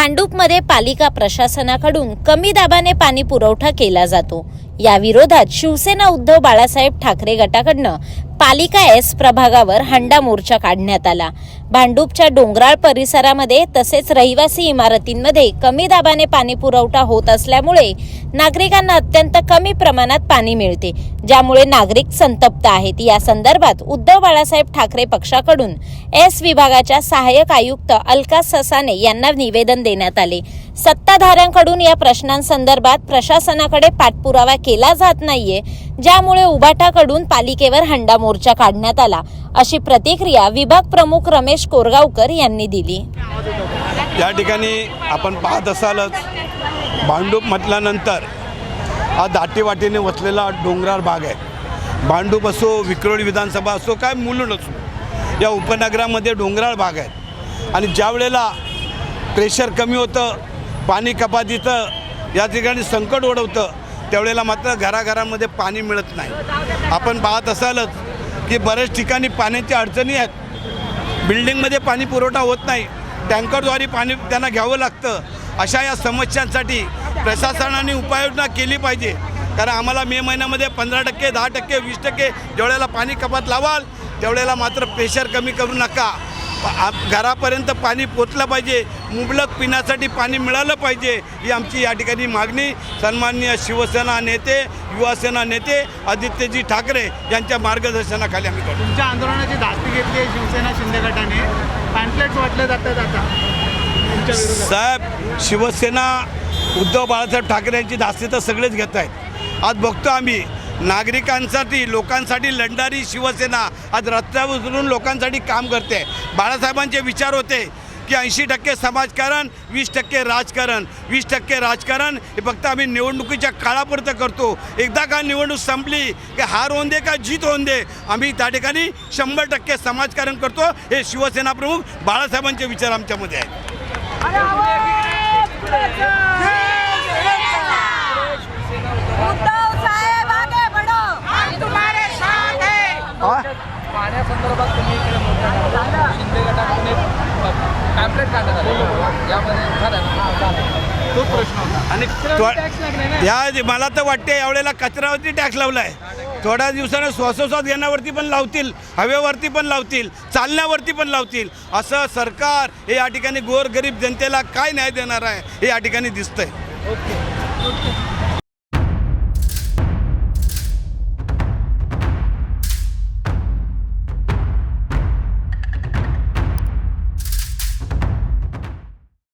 भांडूपमध्ये पालिका प्रशासनाकडून कमी दाबाने पाणी पुरवठा केला जातो. या विरोधात शिवसेना उद्धव बाळासाहेब ठाकरे गटाकडनं पालिका एस प्रभागावर हंडा मोर्चा काढण्यात आला. भांडूपच्या डोंगराळ परिसरामध्ये तसेच रहिवासी इमारतींमध्ये कमी दाबाने पाणी पुरवठा होत असल्यामुळे नागरिकांना अत्यंत कमी प्रमाणात पाणी मिळते ज्यामुळे नागरिक संतप्त आहेत. या संदर्भात उद्धव बाळासाहेब ठाकरे पक्षाकडून एस विभागाच्या सहाय्यक आयुक्त अलका ससाने यांना निवेदन देण्यात आले. सत्ताधाऱ्यांकडून या प्रश्नांसंदर्भात प्रशासनाकडे पाठपुरावा केला जात नाहीये ज्यामुळे उबाटाकडून पालिकेवर हंडा मोर्चा काढण्यात आला. अशी प्रतिक्रिया विभाग प्रमुख रमेश कोरगावकर यांनी दिली. या ठिकाणी आपण पाहत असालच भांडूप म्हटल्यानंतर हा दाटीवाटीने वसलेला डोंगराळ भाग आहे. भांडूप असो विक्रोळी विधानसभा असो काय मुलुंड असो या उपनगरामध्ये डोंगराळ भाग आहे. आणि ज्या वेळेला प्रेशर कमी होतं पाणी कपातीचं या ठिकाणी संकट ओढवतं त्यावेळेला मात्र घराघरांमध्ये पाणी मिळत नाही. आपण पाहत असालच की बऱ्याच ठिकाणी पाण्याची अडचणी आहेत. बिल्डिंगमध्ये पाणी पुरवठा होत नाही. टँकरद्वारे पाणी त्यांना घ्यावं लागतं. अशा या समस्यांसाठी प्रशासनाने उपाययोजना केली पाहिजे. कारण आम्हाला मे महिन्यामध्ये पंधरा टक्के दहा टक्के वीस टक्के जेवढ्याला पाणी कपात लावाल तेवढ्याला मात्र प्रेशर कमी करू नका. आ- घरापर्यंत पाणी पोचलं पाहिजे मुबलक पिण्यासाठी पाणी मिळालं पाहिजे ही आमची या ठिकाणी मागणी. सन्माननीय शिवसेना नेते युवासेना नेते आदित्यजी ठाकरे यांच्या मार्गदर्शनाखाली आम्ही करतो. तुमच्या आंदोलनाची धास्ती घेतली आहे शिवसेना शिंदे गटाने. पॅम्पलेट्स वाटले जातात आता साहेब शिवसेना उद्धव बाळासाहेब ठाकरे यांची दास्ती तर सगळेच घेत आहेत. आज बघतो आम्ही नागरिकांसाठी लोकांसाठी लढणारी शिवसेना आज रस्त्यावर उतरून लोकांसाठी काम करते. बाळासाहेबांचे विचार होते की ऐंशी टक्के समाजकारण वीस टक्के राजकारण. वीस टक्के राजकारण हे फक्त आम्ही निवडणुकीच्या काळापुरतं करतो. एकदा का निवडणूक संपली की हार होऊन दे का जीत होऊन दे आम्ही त्या ठिकाणी शंभर टक्के समाजकारण करतो. हे शिवसेना प्रमुख बाळासाहेबांचे विचार आमच्यामध्ये आहेत उद्धव साहेब आगे बढ़ो हम तुम्हारे साथ हैं पाण्यासंदर्भात तुम्ही इकडे मोर्चा काढला. शिंदे गटाकडून आले यामध्ये? तोच प्रश्न होता. आणि या मला तर वाटते यावेळेला कचऱ्यावरती टॅक्स लावला आहे थोड्या दिवसाने श्वासोश्वास घेण्यावरती पण लावतील हवेवरती पण लावतील चालण्यावरती पण लावतील. असं सरकार हे या ठिकाणी गोरगरीब जनतेला काय न्याय देणार आहे हे या ठिकाणी दिसतंय. ओके.